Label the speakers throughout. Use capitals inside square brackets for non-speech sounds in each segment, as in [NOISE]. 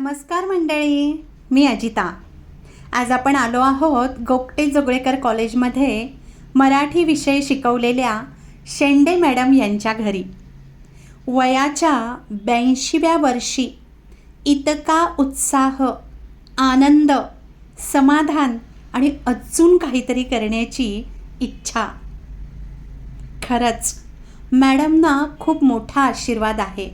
Speaker 1: नमस्कार मंडळी मी अजिता. आज आपण आलो आहोत गोगटे जोगळेकर कॉलेजमध्ये मराठी विषय शिकवलेल्या शेंडे मॅडम यांच्या घरी. वयाच्या ब्याऐंशीव्या वर्षी इतका उत्साह आनंद समाधान आणि अजून काहीतरी करण्याची इच्छा. खरंच मॅडमना खूप मोठा आशीर्वाद आहे.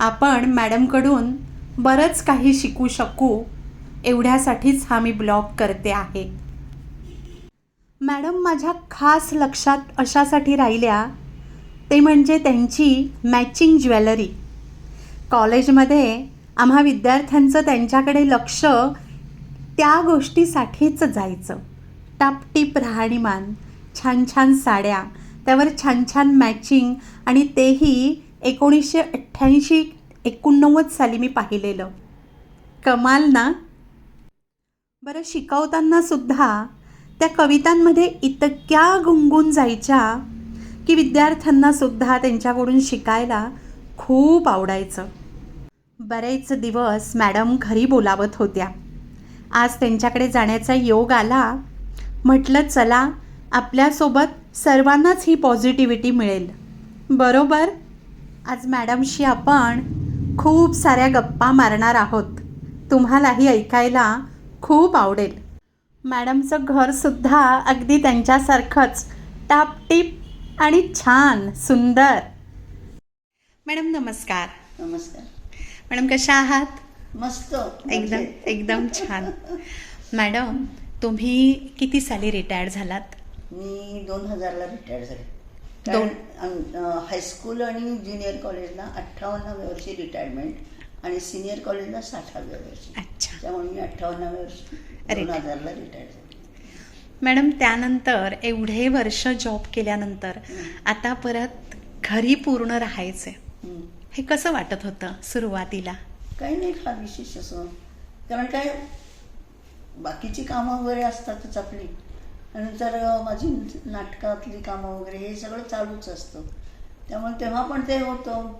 Speaker 1: आपण मॅडमकडून बरंच काही शिकू शकू एवढ्यासाठीच हा मी ब्लॉग करते आहे. मॅडम माझ्या खास लक्षात अशासाठी राहिल्या ते म्हणजे त्यांची मॅचिंग ज्वेलरी. कॉलेजमध्ये आम्हा विद्यार्थ्यांचं त्यांच्याकडे लक्ष त्या गोष्टीसाठीच जायचं. टापटीप राहणीमान छान छान साड्या त्यावर छान छान मॅचिंग आणि तेही एकोणीसशे अठ्ठ्याऐंशी एकोणनव्वद साली मी पाहिलेलं. कमाल ना बरं शिकवताना सुद्धा त्या कवितांमध्ये इतक्या गुंगून जायच्या की विद्यार्थ्यांना सुद्धा त्यांच्याकडून शिकायला खूप आवडायचं. बरेच दिवस मॅडम घरी बोलावत होत्या. आज त्यांच्याकडे जाण्याचा योग आला. म्हटलं चला आपल्यासोबत सर्वांनाच ही पॉझिटिव्हिटी मिळेल. बरोबर? आज मॅडमशी आपण खूप साऱ्या गप्पा मारणार आहोत. तुम्हालाही ऐकायला खूप आवडेल. मॅडमचं घरसुद्धा अगदी त्यांच्यासारखंच. टापटीप आणि छान सुंदर. मॅडम नमस्कार.
Speaker 2: नमस्कार.
Speaker 1: मॅडम कशा आहात?
Speaker 2: मस्त.
Speaker 1: एकदम. एकदम छान. मॅडम तुम्ही किती साली रिटायर्ड झालात?
Speaker 2: मी दोन हजारला रिटायर झाले. हायस्कूल आणि ज्युनियर कॉलेजला अठ्ठावन्नाव्या वर्षी रिटायरमेंट आणि सिनियर कॉलेजला साठाव्या वर्षी.
Speaker 1: अच्छा.
Speaker 2: त्यामुळे मी अठ्ठावन्नाव्या वर्षी दोन. हजारला रिटायर झाले.
Speaker 1: मॅडम त्यानंतर एवढे वर्ष जॉब केल्यानंतर आता परत घरी पूर्ण राहायचे. हे कसं वाटत होतं सुरुवातीला?
Speaker 2: काही नाही फार विशेष असं. कारण काय बाकीची कामं वगैरे असतातच आपली. नंतर माझी नाटकातली कामं वगैरे हे सगळं चालूच असतं. त्यामुळे तेव्हा पण ते होतं.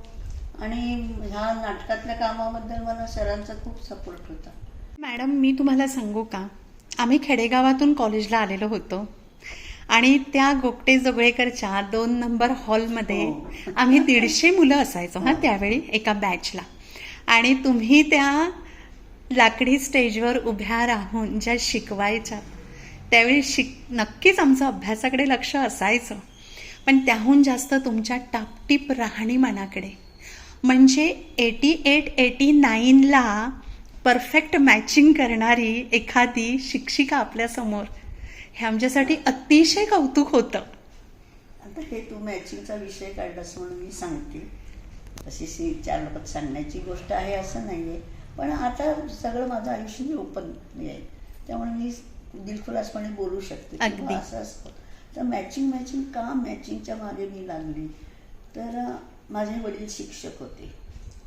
Speaker 2: आणि ह्या नाटकातल्या कामाबद्दल मला सरांचा खूप सपोर्ट होता.
Speaker 1: मॅडम मी तुम्हाला सांगू का? आम्ही खेडेगावातून कॉलेजला आलेलो होतो. आणि त्या गोगटे जोगळेकरच्या दोन नंबर हॉलमध्ये
Speaker 2: हो.
Speaker 1: आम्ही दीडशे मुलं असायचो हा त्यावेळी एका बॅचला आणि तुम्ही त्या लाकडी स्टेजवर उभ्या राहून ज्या शिकवायच्या त्यावेळी शिक नक्कीच आमचं अभ्यासाकडे लक्ष असायचं. पण त्याहून जास्त तुमच्या टापटीप राहणीमानाकडे म्हणजे एटी एट एटी नाईनला परफेक्ट मॅचिंग करणारी एखादी शिक्षिका आपल्यासमोर हे आमच्यासाठी अतिशय कौतुक होतं.
Speaker 2: आता हे तू मॅचिंगचा विषय काढलास म्हणून मी सांगते. तशी सी चार लोकात सांगण्याची गोष्ट आहे असं नाही आहे पण आता सगळं माझं आयुष्य मी ओपन आहे. त्यामुळे मी दिलखुलासपणे बोलू शकते असं असतं. तर मॅचिंग मॅचिंग का मॅचिंगच्या मागे मी लागली? तर माझे वडील शिक्षक होते.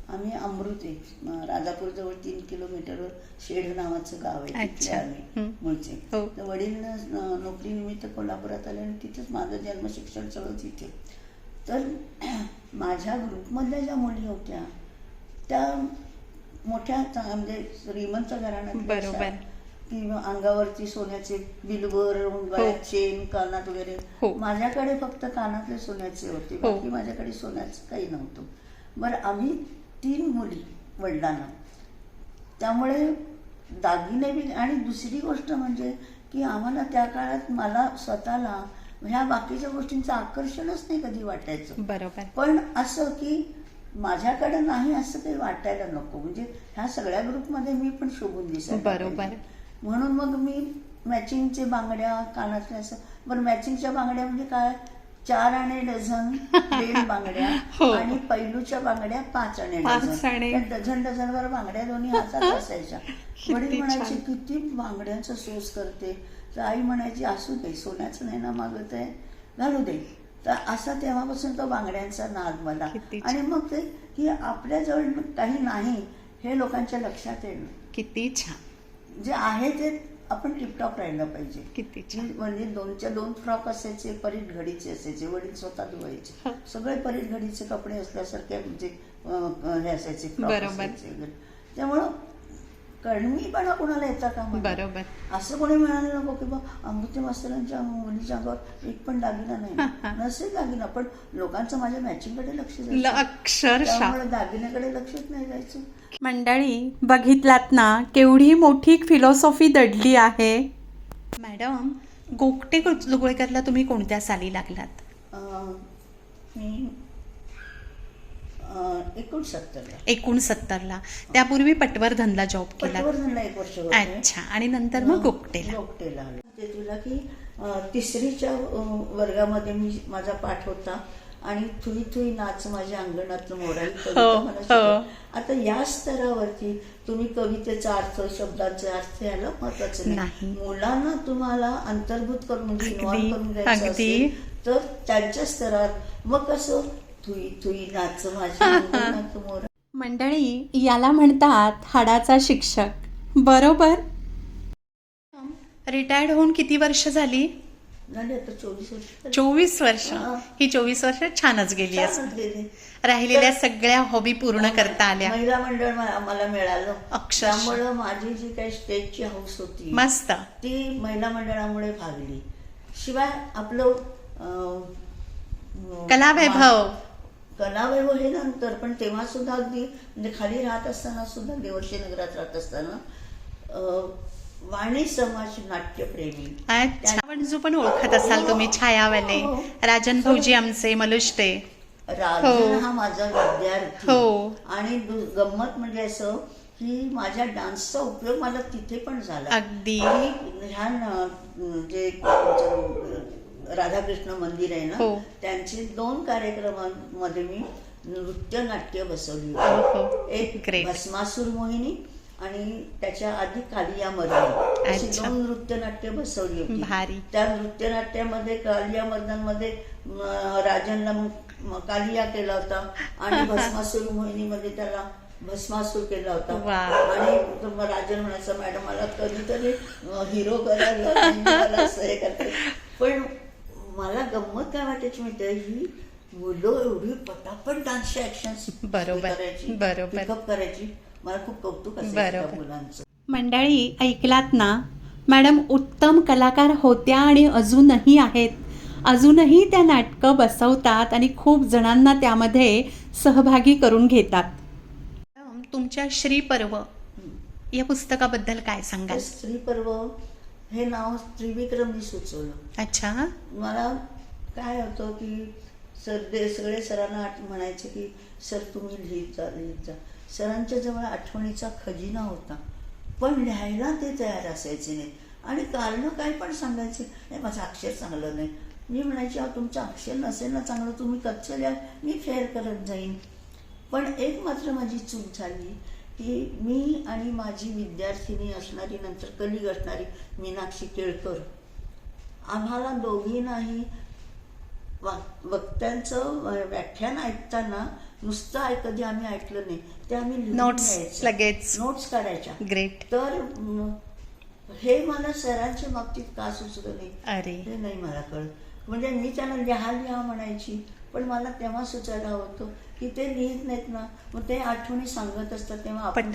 Speaker 2: आम्ही अमृते राजापूरजवळ तीन किलोमीटरवर शेढ नावाचं गाव आहे.
Speaker 1: अच्छा.
Speaker 2: आम्ही. मूळचे.
Speaker 1: हो.
Speaker 2: तर वडील नोकरीनिमित्त कोल्हापुरात आले आणि तिथेच माझं जन्मशिक्षण सगळं तिथे. तर [CLEARS THROAT] माझ्या ग्रुपमधल्या ज्या मुली होत्या त्या मोठ्या म्हणजे श्रीमंत घराण्यात किंवा अंगावरती सोन्याचे बिलवर चेन कानात वगैरे.
Speaker 1: हो.
Speaker 2: माझ्याकडे फक्त कानातले सोन्याचे होते.
Speaker 1: हो.
Speaker 2: बाकी माझ्याकडे सोन्याचं काही नव्हतं. बरं आम्ही तीन मुली वडिलांना. त्यामुळे दागिने बी आणि दुसरी गोष्ट म्हणजे की आम्हाला त्या काळात मला स्वतःला ह्या बाकीच्या गोष्टींचं आकर्षणच नाही कधी वाटायचं.
Speaker 1: बरोबर.
Speaker 2: पण असं की माझ्याकडे नाही असं काही वाटायला नको. म्हणजे ह्या सगळ्या ग्रुपमध्ये मी पण शोभून दिसायला
Speaker 1: बरोबर.
Speaker 2: म्हणून मग मी मॅचिंगचे बांगड्या कानातल्या असं बरं मॅचिंगच्या बांगड्या म्हणजे काय? चार आणे डझन बेल [LAUGHS] बांगड्या
Speaker 1: हो.
Speaker 2: आणि पैलूच्या बांगड्या पाच आणे डझन. डझन डझनवर बांगड्या दोन्ही हातात असायच्या. [LAUGHS] वडील म्हणायचे. किती बांगड्यांचा सोस करते. तर आई म्हणायची असू दे सोन्याचं नाही ना मागत आहे. घालू दे. तर असा तेव्हापासून तो बांगड्यांचा नाद मला. आणि मग ते की आपल्याजवळ काही नाही हे लोकांच्या लक्षात येणं.
Speaker 1: किती छान.
Speaker 2: जे आहे ते आपण टिपटॉप राहिलं पाहिजे
Speaker 1: किती छान
Speaker 2: म्हणजे दोनच्या दोन फ्रॉक असायचे परीट घडीचे असायचे वडील स्वतः धुवायचे. सगळे परीट घडीचे कपडे असल्यासारखे म्हणजे अं, हे असायचे फ्रॉक
Speaker 1: बरोबर.
Speaker 2: असायचे वगैरे. त्यामुळं कडमीपणा कोणाला येता का
Speaker 1: बरोबर.
Speaker 2: असं कोणी म्हणाले नको की बा अमृती मास्तरांच्या मुलीच्या अंगावर एक पण दागिना नाही. नसेल दागिना पण लोकांचं माझ्या मॅचिंगकडे लक्ष
Speaker 1: अक्षरशः.
Speaker 2: त्यामुळे दागिन्याकडे लक्षच नाही द्यायचं.
Speaker 1: मंडळी बघितलात ना केवढी मोठी फिलॉसॉफी दडली आहे. मॅडम गोगटे जोगळेकरला तुम्ही कोणत्या साली लागलात?
Speaker 2: अं, मी अं, एकोणसत्तरला
Speaker 1: एकोणसत्तरला त्यापूर्वी पटवर्धनला जॉब केला
Speaker 2: पटवर्धनला एक वर्ष होते
Speaker 1: अच्छा आणि नंतर मग गोगटेला
Speaker 2: आले. ते तुला की अं, तिसरीच्या अं, वर्गामध्ये मी माझा पाठ होता आणि थुई थुई नाच माझ्या अंगणातलं मोराई कविता
Speaker 1: हो,
Speaker 2: मला
Speaker 1: हो.
Speaker 2: शिकवली. आता या स्तरावरती तुम्ही कवितेचा अर्थ शब्दाचे अर्थ याला महत्वाचं
Speaker 1: नाही.
Speaker 2: नाही मुलांना तुम्हाला अंतर्भूत करून म्हणजे
Speaker 1: अगदी,
Speaker 2: involve करून घ्यायचं
Speaker 1: अगदी.
Speaker 2: असेल तर त्यांच्या स्तरावर मग कसं नाच [LAUGHS] मोरा.
Speaker 1: मंडळी याला म्हणतात हाडाचा शिक्षक. बरोबर? रिटायर्ड होऊन किती वर्ष झाली?
Speaker 2: चोवीस वर्ष हा.
Speaker 1: चोवीस वर्ष छानच गेली. राहिलेल्या सगळ्या हॉबी पूर्ण करता आल्या.
Speaker 2: महिला मंडळ मला मला मिळालं. त्यामुळं माझी जी काही स्टेजची हाऊस होती
Speaker 1: मस्त.
Speaker 2: ती महिला मंडळामुळे भागली. शिवाय आपलं अं,
Speaker 1: कलावैभव.
Speaker 2: कलावैभव हे नंतर पण तेव्हा सुद्धा अगदी म्हणजे खाली राहत असताना सुद्धा देवर्षी नगरात राहत असताना वाणी समाज नाट्यप्रेमी
Speaker 1: जो पण ओळखत असाल तुम्ही छायावाले
Speaker 2: हो.
Speaker 1: राजन भाऊजी आमचे मलुष्टे
Speaker 2: राजन
Speaker 1: हो.
Speaker 2: हा माझा विद्यार्थी
Speaker 1: हो.
Speaker 2: आणि गंमत म्हणजे असं की माझ्या डान्सचा उपयोग मला तिथे पण झाला
Speaker 1: अगदी.
Speaker 2: ह्या जे आमचं राधाकृष्ण मंदिर आहे ना
Speaker 1: हो.
Speaker 2: त्यांचे दोन कार्यक्रमांमध्ये मी नृत्य नाट्य बसवली
Speaker 1: हो, हो.
Speaker 2: होती एक. भस्मासूर मोहिनी आणि त्याच्या आधी कालिया मर्दन अशी. दोन नृत्य नाट्य बसवली होती. त्या नृत्यनाट्यामध्ये कालिया मर्दनमध्ये म, राजनला म- म- कालिया केला होता आणि [LAUGHS] भस्मासूर मोहिनीमध्ये त्याला भस्मासूर केला होता. आणि राजन म्हणायचा मॅडम मला कधीतरी हिरो करायला हे करते पण मला गंमत काय वाटायची माहिती ही मुलं एवढी पटापट डान्सची ऍक्शन
Speaker 1: बरोबर,
Speaker 2: करायची
Speaker 1: बरोबर.
Speaker 2: पिकअप करायची. मला खूप कौतुक असायचं. मुलांचं.
Speaker 1: मंडळी ऐकलात ना? मॅडम उत्तम कलाकार होत्या आणि अजूनही आहेत. अजूनही त्या नाटकं बसवतात आणि खूप जणांना त्यामध्ये सहभागी करून घेतात. तुमच्या श्रीपर्व या पुस्तकाबद्दल काय सांगाल?
Speaker 2: ते स्त्री पर्व हे नाव त्रिविक्रमनी सुचवलं.
Speaker 1: अच्छा.
Speaker 2: मला काय होतं की सर सगळे सरांना आठ म्हणायचे की सर तुम्ही लिहित जा लिहित जा. सरांच्या जवळ आठवणीचा खजिना होता. पण लिहायला ते तयार असायचे नाही. आणि कारणं काय पण सांगायचे नाही माझं अक्षर चांगलं नाही. मी म्हणायची अहो तुमचं अक्षर नसेल ना चांगलं तुम्ही कच्चं लिहा मी फेअर करत जाईन. पण एक मात्र माझी चूक झाली की मी आणि माझी विद्यार्थिनी असणारी नंतर कलिग असणारी मीनाक्षी केळकर आम्हाला दोघींनाही वा- वक्त्यांचं व्याख्यान ऐकताना नुसतं कधी आम्ही ऐकलं नाही ते आम्ही घ्यायचं.
Speaker 1: लगेच.
Speaker 2: नोट्स काढायच्या.
Speaker 1: ग्रेट
Speaker 2: तर हे मला सरांच्या बाबतीत का सुचलं नाही?
Speaker 1: अरे.
Speaker 2: हे नाही मला कळत. म्हणजे मी त्यांना लिहा लिहा म्हणायची पण मला तेव्हा सुचायला होतं. की ते लिहित नाहीत ना मग ते आठवणी सांगत असतात तेव्हा आपण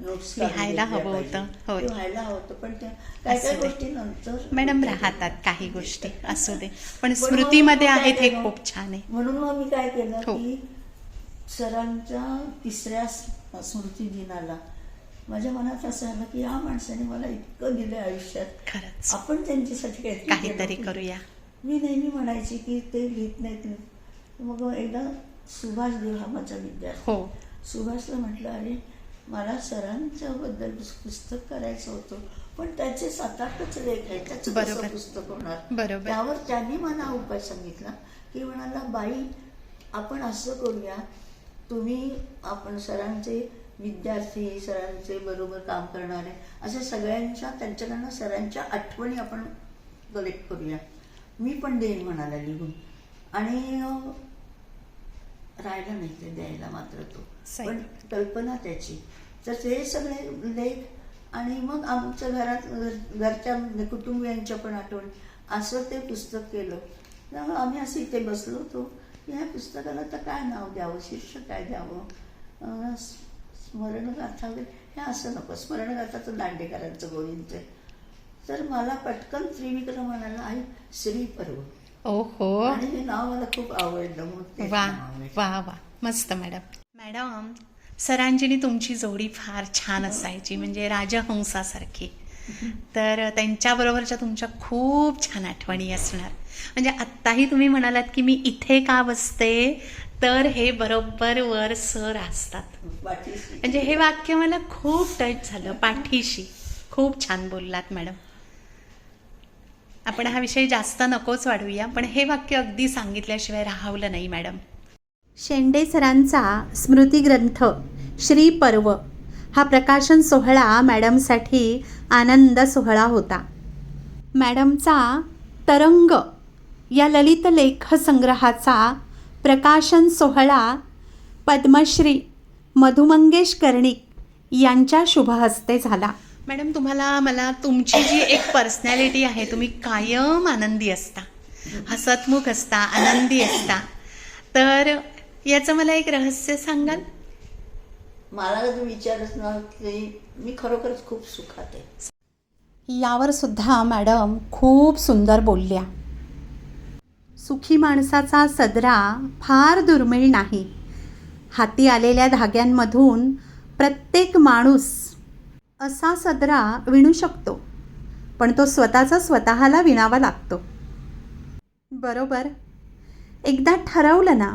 Speaker 2: notes
Speaker 1: लिहायला हवं होतं.
Speaker 2: ते व्हायला हवं होतं पण त्या काय काय
Speaker 1: असू दे.
Speaker 2: गोष्टी नंतर
Speaker 1: मॅडम राहतात काही गोष्टी असू दे पण स्मृतीमध्ये आहेत हे? खूप छान आहे
Speaker 2: म्हणून मग मी काय केलं
Speaker 1: हो.
Speaker 2: की सरांच्या तिसऱ्या स्मृती दिनाला माझ्या मनात असं आलं की या माणसाने मला इतकं दिलं आयुष्यात
Speaker 1: खरंच
Speaker 2: आपण त्यांच्यासाठी काहीतरी.
Speaker 1: करूया
Speaker 2: मी नेहमी म्हणायची की ते लिहित नाहीत. मग एकदा सुभाष देव हा माझा विद्यार्थी.
Speaker 1: हो.
Speaker 2: सुभाषला म्हटलं अरे मला सरांच्या बद्दल पुस्तक करायचं होतं पण त्याचे सात आठच लेख आहेत त्याचं कसं
Speaker 1: बरोबर.
Speaker 2: पुस्तक होणार. त्यावर त्यांनी मला उपाय सांगितला की म्हणाला बाई आपण असं करूया तुम्ही आपण सरांचे विद्यार्थी सरांचे बरोबर काम करणारे अशा सगळ्यांच्या त्यांच्याकडनं सरांच्या आठवणी आपण कलेक्ट करूया. मी पण देईन म्हणाला लिहून. आणि राहिला नाही ते द्यायला मात्र तो. पण कल्पना त्याची. तर ते सगळे लेख आणि मग आमच्या घरात घर- घरच्या कुटुंबियांच्या पण आठवण. असं ते पुस्तक केलं. त्यामुळे आम्ही असं इथे बसलो होतो. की ह्या पुस्तकाला तर काय नाव द्यावं? शीर्षक काय द्यावं? स्मरणगाथा वगैरे. हे असं नको. स्मरणगाथा तर दांडेकरांचं गोविंद. तर मला पटकन त्रिविक्रम म्हणाला आई श्री पर्व
Speaker 1: ओहो
Speaker 2: आणि हे नाव मला खूप आवडलं मग
Speaker 1: वा. वा वा मस्त मॅडम मॅडम सरांजीनी तुमची जोडी फार छान असायची म्हणजे राजहंसासारखी तर त्यांच्याबरोबरच्या तुमच्या खूप छान आठवणी असणार म्हणजे आत्ताही तुम्ही म्हणालात की मी इथे का बसते तर हे बरोबर वर सर असतात. म्हणजे हे वाक्य मला खूप टच झालं पाठीशी खूप छान बोललात मॅडम आपण हा विषय जास्त नकोच वाढवूया पण हे वाक्य अगदी सांगितल्याशिवाय राहवलं नाही मॅडम. शेंडे सरांचा स्मृतिग्रंथ श्री पर्व हा प्रकाशन सोहळा मॅडमसाठी आनंद सोहळा होता. मॅडमचा तरंग या ललित लेख संग्रहाचा प्रकाशन सोहळा पद्मश्री मधुमंगेश कर्णिक यांच्या शुभहस्ते झाला. मॅडम तुम्हाला मला तुमची जी एक पर्सनॅलिटी आहे तुम्ही कायम आनंदी असता. हसतमुख असता आनंदी असता. तर याचं मला एक रहस्य सांगाल?
Speaker 2: मला विचारच ना की मी खरोखरच खूप सुखात आहे.
Speaker 1: यावर सुद्धा मॅडम खूप सुंदर बोलल्या. सुखी माणसाचा सदरा फार दुर्मिळ नाही. हाती आलेल्या धाग्यांमधून प्रत्येक माणूस असा सदरा विणू शकतो पण तो स्वतःचा स्वतःला विणावा लागतो. बरोबर? एकदा ठरवलं ना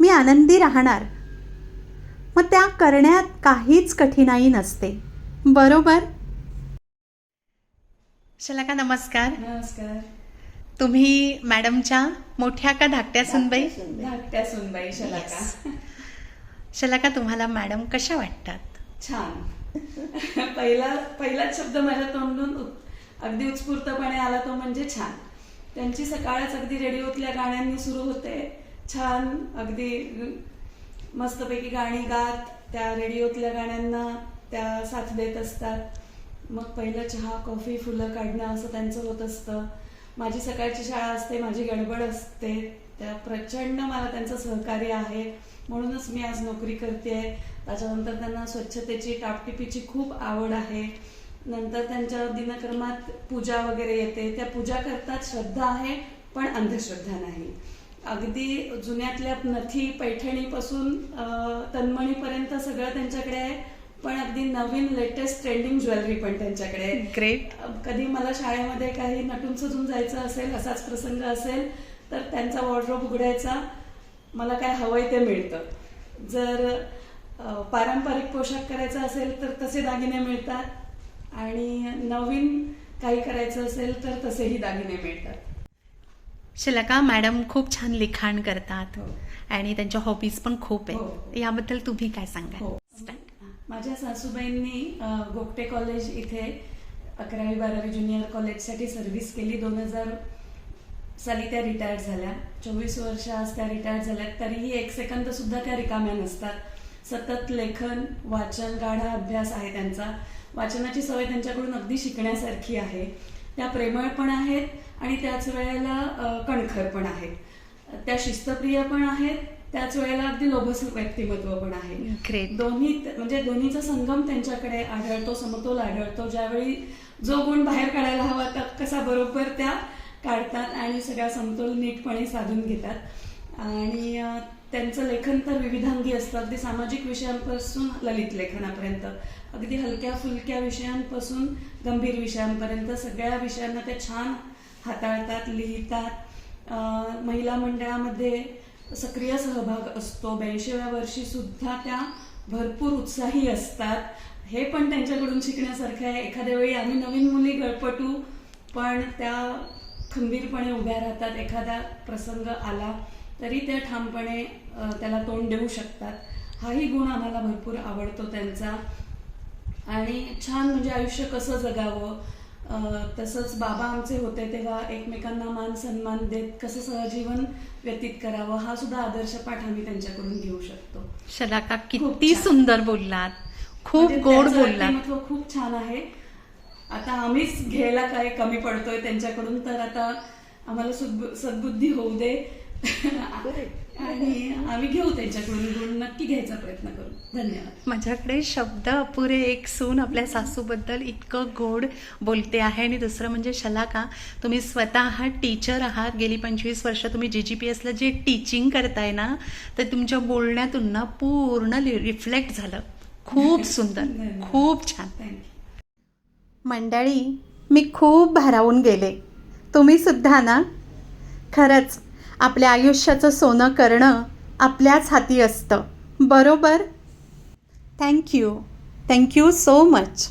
Speaker 1: मी आनंदी राहणार. मग त्या करण्यात काहीच कठीणाई नसते. बरोबर? शलाका नमस्कार.
Speaker 3: नमस्कार.
Speaker 1: तुम्ही मॅडमच्या मोठ्या का धाकट्या सुनबाई?
Speaker 3: धाकट्या सुनबाई शलाका.
Speaker 1: शलाका तुम्हाला मॅडम कशा वाटतात?
Speaker 3: छान. [LAUGHS] पहिला पहिलाच शब्द माझ्या तोंडून अगदी उत्स्फूर्तपणे आला तो म्हणजे छान. त्यांची सकाळच अगदी रेडिओतल्या गाण्यांनी सुरू होते. छान अगदी मस्तपैकी गाणी गात त्या रेडिओतल्या गाण्यांना त्या साथ देत असतात. मग पहिलं चहा कॉफी फुलं काढणं असं त्यांचं होत असतं. माझी सकाळची शाळा असते माझी गडबड असते. त्या प्रचंड मला त्यांचं सहकार्य आहे. म्हणूनच मी आज नोकरी करते त्याच्यानंतर त्यांना स्वच्छतेची टापटिपीची खूप आवड आहे. नंतर त्यांच्या दिनक्रमात पूजा वगैरे येते. त्या पूजा करतात श्रद्धा आहे पण अंधश्रद्धा नाही. अगदी जुन्यातल्या नथी पैठणीपासून तन्मणीपर्यंत सगळं त्यांच्याकडे आहे. पण अगदी नवीन लेटेस्ट ट्रेंडिंग ज्वेलरी पण त्यांच्याकडे आहे.
Speaker 1: ग्रेट
Speaker 3: कधी मला शाळेमध्ये काही नटून सजून जायचं असेल असाच प्रसंग असेल तर त्यांचा वॉर्ड्रोब उघडायचा. मला काय हवंय ते मिळतं. जर पारंपरिक पोशाख करायचा असेल तर तसे दागिने मिळतात. आणि नवीन काही करायचं असेल तर तसेही दागिने मिळतात.
Speaker 1: शलाका मॅडम खूप छान लिखाण करतात
Speaker 3: हो.
Speaker 1: आणि त्यांच्या हॉबीज पण खूप आहेत.
Speaker 3: हो.
Speaker 1: याबद्दल तुम्ही काय सांगाल?
Speaker 3: हो. माझ्या सासूबाईंनी अ, गोगटे कॉलेज इथे अकरावी बारावी ज्युनियर कॉलेजसाठी सर्व्हिस केली. दोन हजार साली त्या रिटायर्ड झाल्या. चोवीस वर्ष आज त्या रिटायर्ड झाल्या तरीही एक सेकंद सुद्धा त्या रिकाम्या नसतात. सतत लेखन वाचन गाढा अभ्यास आहे त्यांचा. वाचनाची सवय त्यांच्याकडून अगदी शिकण्यासारखी आहे. त्या प्रेमळ पण आहेत आणि त्याच वेळेला कणखर पण आहेत. त्या शिस्तप्रिय पण आहेत त्याच वेळेला अगदी लोभस व्यक्तिमत्व पण आहे. दोन्ही म्हणजे दोन्हीचा संगम त्यांच्याकडे आढळतो समतोल आढळतो. ज्यावेळी जो गुण बाहेर काढायला हवा तर कसा बरोबर त्या काढतात आणि सगळा समतोल नीटपणे साधून घेतात. आणि त्यांचं लेखन तर विविधांगी असतं. अगदी सामाजिक विषयांपासून ललित लेखनापर्यंत. अगदी हलक्या फुलक्या विषयांपासून गंभीर विषयांपर्यंत. सगळ्या विषयांना ते छान हाताळतात लिहितात. महिला मंडळामध्ये सक्रिय सहभाग असतो. ब्याऐंशीव्या वर्षी सुद्धा त्या भरपूर उत्साही असतात. हे पण त्यांच्याकडून शिकण्यासारखं आहे. एखाद्या वेळी आम्ही नवीन मुली गळपटू पण त्या खंबीरपणे उभ्या राहतात. एखादा प्रसंग आला तरी त्या ठामपणे त्याला तोंड देऊ शकतात. हाही गुण आम्हाला भरपूर आवडतो त्यांचा. आणि छान म्हणजे आयुष्य कसं जगावं? तसंच बाबा आमचे होते तेव्हा एकमेकांना मान सन्मान देत कसं सहजीवन व्यतीत करावं हा सुद्धा आदर्श पाठ आम्ही त्यांच्याकडून घेऊ शकतो.
Speaker 1: शलाका किती. सुंदर बोललात. खूप
Speaker 3: म्हणजे
Speaker 1: गोड बोललात.
Speaker 3: खूप छान आहे. आता आम्हीच घ्यायला काय कमी पडतोय त्यांच्याकडून तर आता आम्हाला सद्बु- सद्बुद्धी होऊ दे. [LAUGHS] आणि आम्ही घेऊ त्यांच्याकडून गुण नक्की घ्यायचा प्रयत्न करू. धन्यवाद.
Speaker 1: माझ्याकडे शब्द अपुरे एक सून आपल्या सासूबद्दल इतकं गोड बोलते आहे. आणि दुसरं म्हणजे शलाका तुम्ही स्वतः टीचर आहात. गेली पंचवीस वर्ष तुम्ही जी जी पी एसला जे टीचिंग करताय ना तर तुमच्या बोलण्यातून ना पूर्ण रिफ्लेक्ट झालं. खूप [LAUGHS] सुंदर. खूप छान. मंडळी मी खूप भारावून गेले. तुम्ही सुद्धा ना खरंच आपल्या आयुष्याचं सोनं करणं आपल्याच हाती असतं. बरोबर? Thank you thank you so much